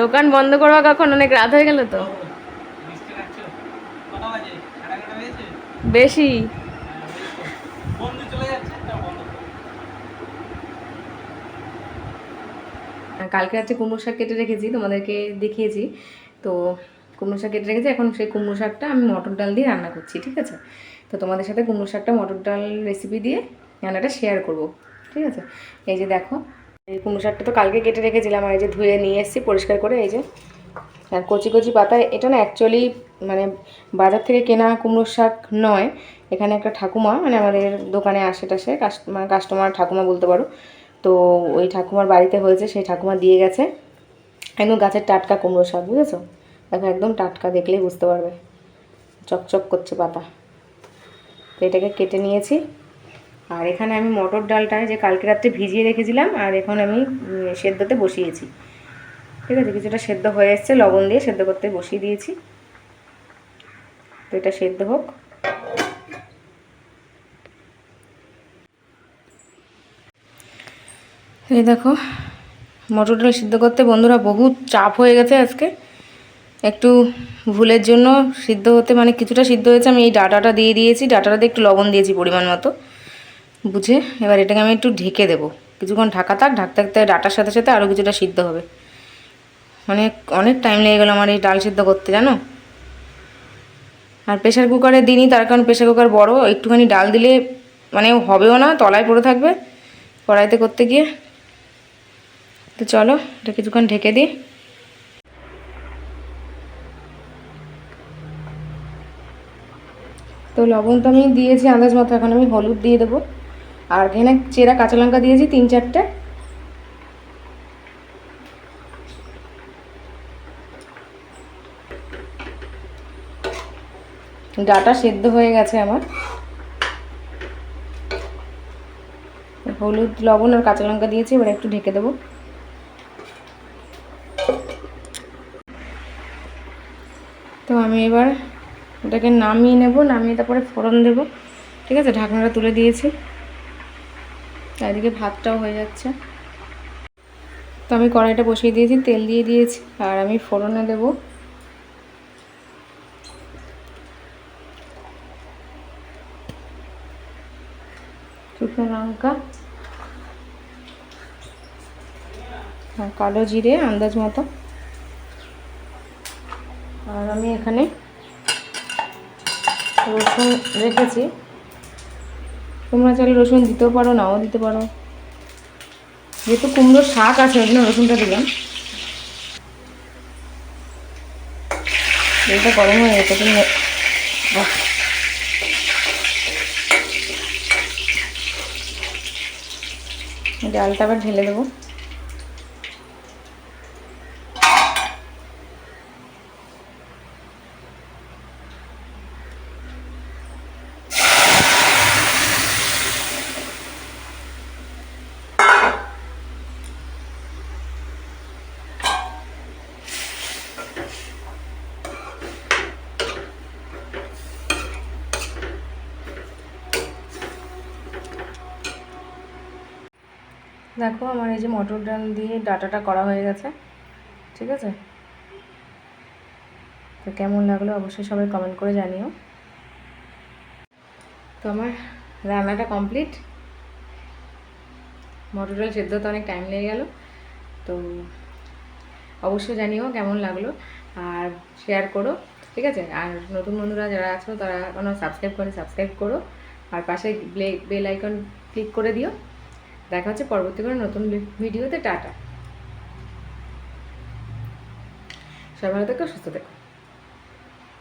দোকান বন্ধ করবা কখন? অনেক রাত হয়ে গেল তো। বেশি। কালকে রাত্রে কুমড়ো শাক কেটে রেখেছি, তোমাদেরকে দেখিয়েছি। তো কুমড়ো শাক কেটে রেখেছি, এখন সেই কুমড়ো শাকটা আমি মটর ডাল দিয়ে রান্না করছি, ঠিক আছে? তো তোমাদের সাথে কুমড়ো শাকটা মটর ডাল রেসিপি দিয়ে রান্নাটা শেয়ার করব, ঠিক আছে? এই যে দেখো এই কুমড়ো শাকটা তো কালকে কেটে রেখেছিলাম আর এই যে ধুয়ে নিয়ে এসেছি পরিষ্কার করে, এই যে। আর কচি কচি পাতা এটা না অ্যাকচুয়ালি মানে বাজার থেকে কেনা কুমড়ো শাক নয়, এখানে একটা ঠাকুমা মানে আমাদের দোকানে আসে টাসে কাস্টমার কাস্টমার ঠাকুমা বলতে পারো। তো ওই ঠাকুমার বাড়িতে হয়েছে, সেই ঠাকুমা দিয়ে গেছে। একদম গাছের টাটকা কুমড়ো শাক, বুঝেছ? দেখো, একদম টাটকা, দেখলেই বুঝতে পারবে। চকচক করছে পাতা। তো এটাকে কেটে নিয়েছি। আর এখানে আমি মটর ডালটা যে কালকে রাত্রে ভিজিয়ে রেখেছিলাম, আর এখন আমি সেদ্ধতে বসিয়েছি। ঠিক আছে? কিছুটা সেদ্ধ হয়ে এসছে, লবণ দিয়ে সেদ্ধ করতে বসিয়ে দিয়েছি। তো এটা সেদ্ধ হোক। এই দেখো, মটর ডাল সিদ্ধ করতে বন্ধুরা বহুত চাপ হয়ে গেছে আজকে। একটু ভুলের জন্য সিদ্ধ হতে মানে কিছুটা সিদ্ধ হয়েছে, আমি এই ডাটাটা দিয়ে দিয়েছি। ডাটাটাতে একটু লবণ দিয়েছি পরিমাণ মতো। বুঝে? এবার এটাকে আমি একটু ঢেকে দেবো। কিছুক্ষণ ঢাকা থাক ঢাকতে থাকতে ডাটার সাথে সাথে আরও কিছুটা সিদ্ধ হবে। মানে অনেক টাইম লেগে গেলো আমার এই ডাল সিদ্ধ করতে, জানো? আর প্রেশার কুকারে দিনই, তার কারণ প্রেশার কুকার বড়, একটুখানি ডাল দিলে মানে হবেও না, তলায় পড়ে থাকবে কড়াইতে করতে গিয়ে। তো চলো, এটা কিছুক্ষণ ঢেকে দিই। তো লবণ তো আমি দিয়েছি, আন্দাজ মতো এখন আমি হলুদ দিয়ে দেবো। আর এখানে চেরা কাঁচা লঙ্কা দিয়েছি, তিন চারটে। ডাটা সেদ্ধ হয়ে গেছে আমার। হলুদ, লবণ আর কাঁচা লঙ্কা দিয়েছি, এবার একটু ঢেকে দেবো। তো আমি এবার ওটাকে নামিয়ে নেব, নামিয়ে তারপরে ফোড়ন দেব। ঠিক আছে? ঢাকনাটা তুলে দিয়েছি। এদিকে ভাতটাও হয়ে যাচ্ছে। তো আমি কড়াইটা বসিয়ে দিয়েছি, তেল দিয়ে দিয়েছি, আর আমি ফোড়নে দেব। শুকনো লঙ্কা কালো জিরে আন্দাজ মতো। আর আমি এখানে রসুন রেখেছি। তোমরা চাইলে রসুন দিতেও পারো, নাও দিতে পারো। যেহেতু কুমড়োর শাক আছে, ওই জন্য রসুনটা দিলাম। এটা গরম হয়ে গেছে, তুমি ডালটা আবার ঢেলে দেবো। দেখো আমার এই যে মটর ডাল দিয়ে ডাটাটা করা হয়ে গেছে, ঠিক আছে? তো কেমন লাগল অবশ্যই সবাই কমেন্ট করে জানিও। তো আমার রান্নাটা কমপ্লিট মটর ডাল সেদ্ধ তো অনেক টাইম লেগে গেল, তো অবশ্যই জানিও কেমন লাগল আর শেয়ার করো, ঠিক আছে? আর নতুন বন্ধুরা যারা আছো তারা এখনও সাবস্ক্রাইব করে সাবস্ক্রাইব করো। আর পাশে বেল আইকন ক্লিক করে দিও। দেখা হচ্ছে পরবর্তী কোনো নতুন ভিডিওতে টাটা। সবাই ভালো থেকো সুস্থ থেকো।